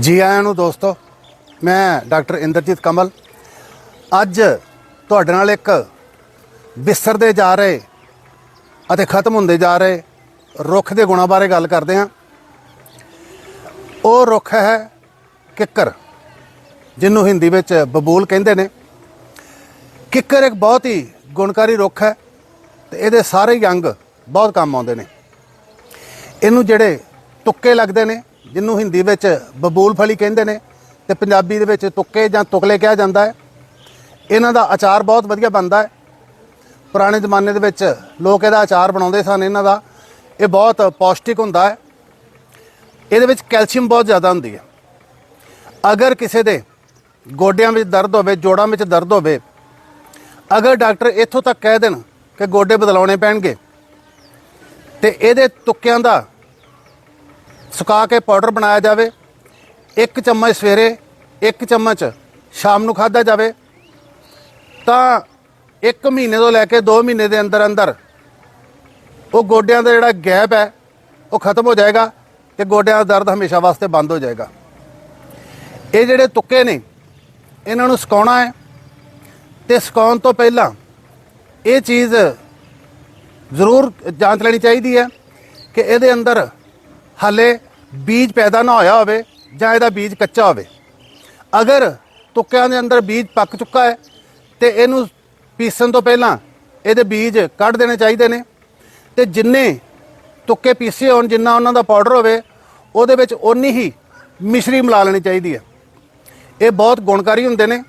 ਜੀ ਆਇਆਂ ਨੂੰ ਦੋਸਤੋ, ਮੈਂ ਡਾਕਟਰ ਇੰਦਰਜੀਤ ਕਮਲ। ਅੱਜ ਤੁਹਾਡੇ ਨਾਲ ਇੱਕ ਵਿਸਰਦੇ ਜਾ ਰਹੇ ਅਤੇ ਖਤਮ ਹੁੰਦੇ ਜਾ ਰਹੇ ਰੁੱਖ ਦੇ ਗੁਣਾਂ ਬਾਰੇ ਗੱਲ ਕਰਦੇ ਹਾਂ ਉਹ ਰੁੱਖ ਹੈ ਕਿੱਕਰ, ਜਿਹਨੂੰ ਹਿੰਦੀ ਵਿੱਚ ਬਬੂਲ ਕਹਿੰਦੇ ਨੇ। ਕਿੱਕਰ ਇੱਕ ਬਹੁਤ ਹੀ ਗੁਣਕਾਰੀ ਰੁੱਖ ਹੈ ਤੇ ਇਹਦੇ ਸਾਰੇ ਹੀ ਅੰਗ ਬਹੁਤ ਕੰਮ ਆਉਂਦੇ ਨੇ। ਇਹਨੂੰ ਜਿਹੜੇ ਤੁੱਕੇ ਲੱਗਦੇ ਨੇ ਜਿਹਨੂੰ ਹਿੰਦੀ ਵਿੱਚ ਬਬੂਲ ਫਲੀ ਕਹਿੰਦੇ ਨੇ ਤੇ ਪੰਜਾਬੀ ਦੇ ਵਿੱਚ ਤੁੱਕੇ ਜਾਂ ਤੁਕਲੇ ਕਿਹਾ ਜਾਂਦਾ ਹੈ। ਇਹਨਾਂ ਦਾ ਅਚਾਰ ਬਹੁਤ ਵਧੀਆ ਬਣਦਾ ਹੈ। ਪੁਰਾਣੇ ਜ਼ਮਾਨੇ ਦੇ ਵਿੱਚ ਲੋਕ ਇਹਦਾ ਅਚਾਰ ਬਣਾਉਂਦੇ ਸਨ, ਇਹਨਾਂ ਦਾ। ਇਹ ਬਹੁਤ ਪੌਸ਼ਟਿਕ ਹੁੰਦਾ ਹੈ। ਇਹਦੇ ਵਿੱਚ ਕੈਲਸ਼ੀਅਮ ਬਹੁਤ ਜ਼ਿਆਦਾ ਹੁੰਦੀ ਹੈ। ਅਗਰ ਕਿਸੇ ਦੇ ਗੋਡਿਆਂ ਵਿੱਚ ਦਰਦ ਹੋਵੇ, ਜੋੜਾਂ ਵਿੱਚ ਦਰਦ ਹੋਵੇ, ਅਗਰ ਡਾਕਟਰ ਇੱਥੋਂ ਤੱਕ ਕਹਿ ਦੇਣ ਕਿ ਗੋਡੇ ਬਦਲਾਉਣੇ ਪੈਣਗੇ ਤੇ ਇਹਦੇ ਤੁੱਕਿਆਂ ਦਾ ਸੁਕਾ ਕੇ ਪਾਊਡਰ ਬਣਾਇਆ ਜਾਵੇ। ਇੱਕ ਚਮਚ ਸਵੇਰੇ, ਇੱਕ ਚਮਚ ਸ਼ਾਮ ਨੂੰ ਖਾਧਾ ਜਾਵੇ। ਤਾਂ ਇੱਕ ਮਹੀਨੇ ਤੋਂ ਲੈ ਕੇ 2 ਮਹੀਨੇ ਦੇ ਅੰਦਰ ਅੰਦਰ ਉਹ ਗੋਡਿਆਂ ਦਾ ਜਿਹੜਾ ਗੈਪ ਹੈ, ਉਹ ਖਤਮ ਹੋ ਜਾਏਗਾ ਤੇ ਗੋਡਿਆਂ ਦਾ ਦਰਦ ਹਮੇਸ਼ਾ ਵਾਸਤੇ ਬੰਦ ਹੋ ਜਾਏਗਾ। ਇਹ ਜਿਹੜੇ ਤੁੱਕੇ ਨੇ, ਇਹਨਾਂ ਨੂੰ ਸੁਕਾਉਣਾ ਹੈ। ਤੇ ਸੁਕਾਉਣ ਤੋਂ ਪਹਿਲਾਂ ਇਹ ਚੀਜ਼ ਜ਼ਰੂਰ ਜਾਂਚ ਲੈਣੀ ਚਾਹੀਦੀ ਹੈ ਕਿ ਇਹਦੇ ਅੰਦਰ ਹਾਲੇ ਬੀਜ ਪੈਦਾ ਨਾ ਹੋਇਆ ਹੋਵੇ ਜਾਂ ਇਹਦਾ ਬੀਜ ਕੱਚਾ ਹੋਵੇ। ਅਗਰ ਤੁੱਕਿਆਂ ਦੇ ਅੰਦਰ ਬੀਜ ਪੱਕ ਚੁੱਕਾ ਹੈ ਤੇ ਇਹਨੂੰ ਪੀਸਣ ਤੋਂ ਪਹਿਲਾਂ ਇਹਦੇ ਬੀਜ ਕੱਢ ਦੇਣੇ ਚਾਹੀਦੇ ਨੇ ਤੇ ਜਿੰਨੇ ਤੁੱਕੇ ਪੀਸੇ ਹੋਣ, ਜਿੰਨਾ ਉਹਨਾਂ ਦਾ ਪਾਊਡਰ ਹੋਵੇ, ਉਹਦੇ ਵਿੱਚ ਓਨੀ ਹੀ ਮਿਸ਼ਰੀ ਮਿਲਾ ਲੈਣੀ ਚਾਹੀਦੀ ਹੈ। ਇਹ ਬਹੁਤ ਗੁਣਕਾਰੀ ਹੁੰਦੇ ਨੇ।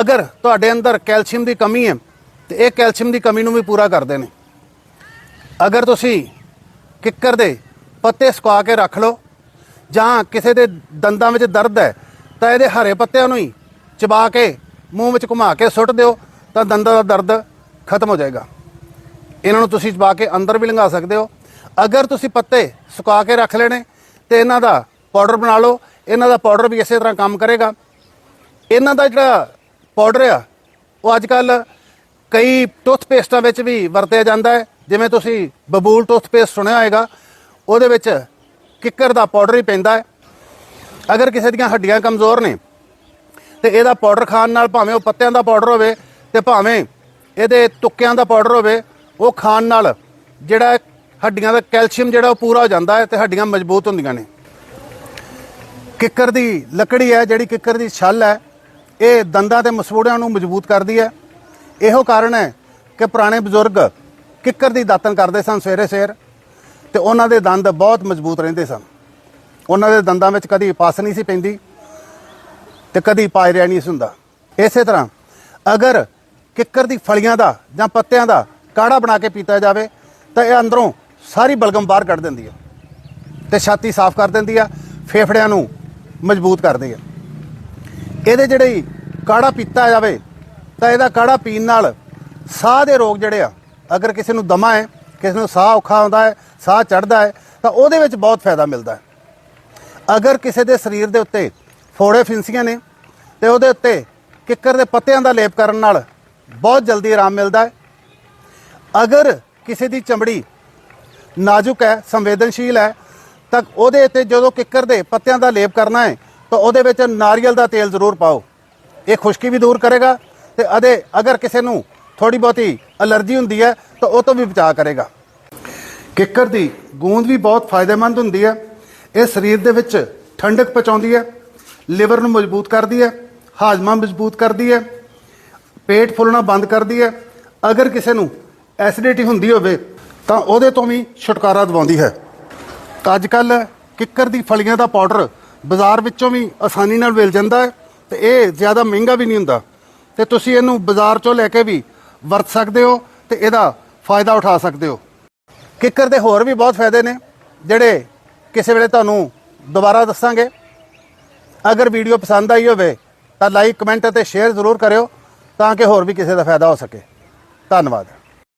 ਅਗਰ ਤੁਹਾਡੇ ਅੰਦਰ ਕੈਲਸ਼ੀਅਮ ਦੀ ਕਮੀ ਹੈ ਤੇ ਇਹ ਕੈਲਸ਼ੀਅਮ ਦੀ ਕਮੀ ਨੂੰ ਵੀ ਪੂਰਾ ਕਰਦੇ ਨੇ। ਅਗਰ ਤੁਸੀਂ ਕਿੱਕਰ ਦੇ ਪੱਤੇ ਸੁਕਾ ਕੇ ਰੱਖ ਲਓ। ਜਾਂ ਕਿਸੇ ਦੇ ਦੰਦਾਂ ਵਿੱਚ ਦਰਦ ਹੈ, ਤਾਂ ਇਹਦੇ ਹਰੇ ਪੱਤਿਆਂ ਨੂੰ ਹੀ ਚਬਾ ਕੇ, ਮੂੰਹ ਵਿੱਚ ਘੁਮਾ ਕੇ ਸੁੱਟ ਦਿਓ, ਤਾਂ ਦੰਦਾਂ ਦਾ ਦਰਦ ਖਤਮ ਹੋ ਜਾਏਗਾ। ਇਹਨਾਂ ਨੂੰ ਤੁਸੀਂ ਚਬਾ ਕੇ ਅੰਦਰ ਵੀ ਲੰਘਾ ਸਕਦੇ ਹੋ। ਅਗਰ ਤੁਸੀਂ ਪੱਤੇ ਸੁਕਾ ਕੇ ਰੱਖ ਲੈਣੇ, ਤੇ ਇਹਨਾਂ ਦਾ ਪਾਊਡਰ ਬਣਾ ਲਓ। ਇਹਨਾਂ ਦਾ ਪਾਊਡਰ ਵੀ ਇਸੇ ਤਰ੍ਹਾਂ ਕੰਮ ਕਰੇਗਾ। ਇਹਨਾਂ ਦਾ ਜਿਹੜਾ ਪਾਊਡਰ ਆ, ਉਹ ਅੱਜ ਕੱਲ ਕਈ ਟੁੱਥਪੇਸਟਾਂ ਵਿੱਚ ਵੀ ਵਰਤਿਆ ਜਾਂਦਾ ਹੈ। ਜਿਵੇਂ ਤੁਸੀਂ ਬਬੂਲ ਟੁੱਥਪੇਸਟ ਸੁਣਿਆ ਹੋਵੇਗਾ ਉਹਦੇ ਵਿੱਚ ਕਿੱਕਰ ਦਾ ਪਾਊਡਰ ਹੀ ਪੈਂਦਾ ਹੈ। ਅਗਰ ਕਿਸੇ ਦੀਆਂ ਹੱਡੀਆਂ ਕਮਜ਼ੋਰ ਨੇ ਤੇ ਇਹਦਾ ਪਾਊਡਰ ਖਾਣ ਨਾਲ ਭਾਵੇਂ ਉਹ ਪੱਤਿਆਂ ਦਾ ਪਾਊਡਰ ਹੋਵੇ ਤੇ ਭਾਵੇਂ ਇਹਦੇ ਤੁੱਕਿਆਂ ਦਾ ਪਾਊਡਰ ਹੋਵੇ, ਉਹ ਖਾਣ ਨਾਲ ਜਿਹੜਾ ਹੱਡੀਆਂ ਦਾ ਕੈਲਸ਼ੀਅਮ ਜਿਹੜਾ ਉਹ ਪੂਰਾ ਹੋ ਜਾਂਦਾ ਹੈ ਤੇ ਹੱਡੀਆਂ ਮਜ਼ਬੂਤ ਹੁੰਦੀਆਂ ਨੇ। ਕਿੱਕਰ ਦੀ ਲੱਕੜੀ ਹੈ, ਜਿਹੜੀ ਕਿੱਕਰ ਦੀ ਛੱਲ ਹੈ, ਇਹ ਦੰਦਾਂ ਤੇ ਮਸੂੜਿਆਂ ਨੂੰ ਮਜ਼ਬੂਤ ਕਰਦੀ ਹੈ। ਇਹੋ ਕਾਰਨ ਹੈ ਕਿ ਪੁਰਾਣੇ ਬਜ਼ੁਰਗ ਕਿੱਕਰ ਦੀ ਦਾਤਨ ਕਰਦੇ ਸਨ ਸਵੇਰੇ ਸਵੇਰ ਤੇ ਉਹਨਾਂ ਦੇ ਦੰਦ ਬਹੁਤ ਮਜ਼ਬੂਤ ਰਹਿੰਦੇ ਸਨ। ਉਹਨਾਂ ਦੇ ਦੰਦਾਂ ਵਿੱਚ ਕਦੀ ਪਸ ਨਹੀਂ ਸੀ ਪੈਂਦੀ ਤੇ ਕਦੀ ਪਾਇਰਿਆ ਨਹੀਂ ਸੀ ਹੁੰਦਾ। ਇਸੇ ਤਰ੍ਹਾਂ ਅਗਰ ਕਿੱਕਰ ਦੀ ਫਲੀਆਂ ਦਾ ਜਾਂ ਪੱਤਿਆਂ ਦਾ ਕਾੜਾ ਬਣਾ ਕੇ ਪੀਤਾ ਜਾਵੇ, ਤਾਂ ਇਹ ਅੰਦਰੋਂ ਸਾਰੀ ਬਲਗਮ ਬਾਹਰ ਕੱਢ ਦਿੰਦੀ ਹੈ ਤੇ ਛਾਤੀ ਸਾਫ਼ ਕਰ ਦਿੰਦੀ ਆ ਫੇਫੜਿਆਂ ਨੂੰ ਮਜ਼ਬੂਤ ਕਰਦੀ ਆ ਇਹਦੇ ਜਿਹੜੇ ਕਾੜਾ ਪੀਤਾ ਜਾਵੇ, ਤਾਂ ਇਹਦਾ ਕਾੜਾ ਪੀਣ ਨਾਲ ਸਾਹ ਦੇ ਰੋਗ ਜਿਹੜੇ ਆ, ਅਗਰ ਕਿਸੇ ਨੂੰ ਦਮਾ ਹੈ, ਕਿਸੇ ਨੂੰ ਸਾਹ ਔਖਾ ਆਉਂਦਾ ਹੈ ਸਾਹ ਚੜਦਾ ਹੈ, ਤਾਂ ਉਹਦੇ ਵਿੱਚ ਬਹੁਤ ਫਾਇਦਾ ਮਿਲਦਾ ਹੈ। ਅਗਰ ਕਿਸੇ ਦੇ ਸਰੀਰ ਦੇ ਉੱਤੇ ਫੋੜੇ ਫਿੰਸੀਆਂ ਨੇ, ਤੇ ਉਹਦੇ ਉੱਤੇ ਕਿੱਕਰ ਦੇ ਪੱਤਿਆਂ ਦਾ ਲੇਪ ਕਰਨ ਨਾਲ ਬਹੁਤ ਜਲਦੀ ਆਰਾਮ ਮਿਲਦਾ ਹੈ। ਅਗਰ ਕਿਸੇ ਦੀ ਚਮੜੀ ਨਾਜ਼ੁਕ ਹੈ, ਸੰਵੇਦਨਸ਼ੀਲ ਹੈ, ਤਾਂ ਉਹਦੇ ਉੱਤੇ ਜਦੋਂ ਕਿੱਕਰ ਦੇ ਪੱਤਿਆਂ ਦਾ ਲੇਪ ਕਰਨਾ ਹੈ, ਤਾਂ ਉਹਦੇ ਵਿੱਚ ਨਾਰੀਅਲ ਦਾ ਤੇਲ ਜ਼ਰੂਰ ਪਾਓ। ਇਹ ਖੁਸ਼ਕੀ ਵੀ ਦੂਰ ਕਰੇਗਾ ਤੇ ਅਦੇ ਅਗਰ ਕਿਸੇ ਨੂੰ ਥੋੜੀ ਬਹੁਤੀ ਅਲਰਜੀ ਹੁੰਦੀ ਹੈ, ਤਾਂ ਉਹ ਤੋਂ ਵੀ ਬਚਾਅ ਕਰੇਗਾ। ਕਿੱਕਰ ਦੀ ਗੂੰਦ ਵੀ ਬਹੁਤ ਫਾਇਦੇਮੰਦ ਹੁੰਦੀ ਹੈ। ਇਹ ਸਰੀਰ ਦੇ ਵਿੱਚ ਠੰਡਕ ਪਹੁੰਚਾਉਂਦੀ ਹੈ, ਲਿਵਰ ਨੂੰ ਮਜ਼ਬੂਤ ਕਰਦੀ ਹੈ, ਹਾਜ਼ਮਾ ਮਜ਼ਬੂਤ ਕਰਦੀ ਹੈ, ਪੇਟ ਫੁੱਲਣਾ ਬੰਦ ਕਰਦੀ ਹੈ। ਅਗਰ ਕਿਸੇ ਨੂੰ ਐਸਿਡਿਟੀ ਹੁੰਦੀ ਹੋਵੇ, ਤਾਂ ਉਹਦੇ ਤੋਂ ਵੀ ਛੁਟਕਾਰਾ ਦਿਵਾਉਂਦੀ ਹੈ। ਅੱਜ ਕੱਲ ਕਿੱਕਰ ਦੀ ਫਲੀਆਂ ਦਾ ਪਾਊਡਰ ਬਾਜ਼ਾਰ ਵਿੱਚੋਂ ਵੀ ਆਸਾਨੀ ਨਾਲ ਮਿਲ ਜਾਂਦਾ ਹੈ ਤੇ ਇਹ ਜ਼ਿਆਦਾ ਮਹਿੰਗਾ ਵੀ ਨਹੀਂ ਹੁੰਦਾ। ਤੇ ਤੁਸੀਂ ਇਹਨੂੰ ਬਾਜ਼ਾਰ ਚੋਂ ਲੈ ਕੇ ਵੀ ਵਰਤ ਸਕਦੇ ਹੋ ਤੇ ਇਹਦਾ ਫਾਇਦਾ ਉਠਾ ਸਕਦੇ ਹੋ। ਕਿੱਕਰ ਦੇ ਹੋਰ ਵੀ ਬਹੁਤ ਫਾਇਦੇ ਨੇ, ਜਿਹੜੇ ਕਿਸੇ ਵੇਲੇ ਤੁਹਾਨੂੰ ਦੁਬਾਰਾ ਦੱਸਾਂਗੇ। ਅਗਰ ਵੀਡੀਓ ਪਸੰਦ ਆਈ ਹੋਵੇ ਤਾਂ ਲਾਈਕ ਕਮੈਂਟ ਅਤੇ ਸ਼ੇਅਰ ਜ਼ਰੂਰ ਕਰਿਓ ਤਾਂ ਕਿ ਹੋਰ ਵੀ ਕਿਸੇ ਦਾ ਫਾਇਦਾ ਹੋ ਸਕੇ। ਧੰਨਵਾਦ।